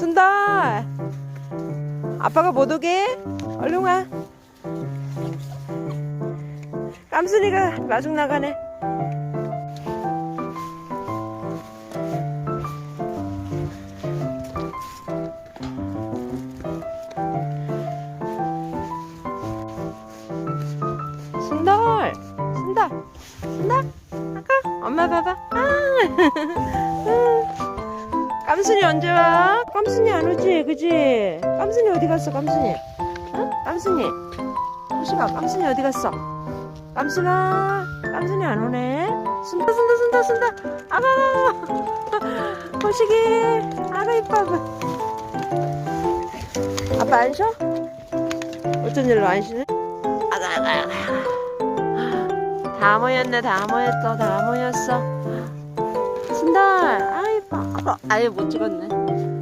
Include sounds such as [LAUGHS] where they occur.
순달 아빠가 못 오게. 얼른 와. 깜순이가 마중 나가네. 순달 순달 순달 아까 엄마 봐봐. 아 [LAUGHS] 깜순이 언제 와? 깜순이 안 오지, 그지? 깜순이 어디 갔어, 깜순이? 응? 깜순이? 호시가 깜순이 어디 갔어? 깜순아, 깜순이 안 오네? 순다, 순다, 순다, 순다. 아가, [LAUGHS] 호식이, 아가 이뻐. 아빠 안 쉬어? 어쩐 일로 안 쉬네? 아가, 아가, 아가. 다 모였네, 다 모였어, 다 모였어. [LAUGHS] 아예 못 찍었네.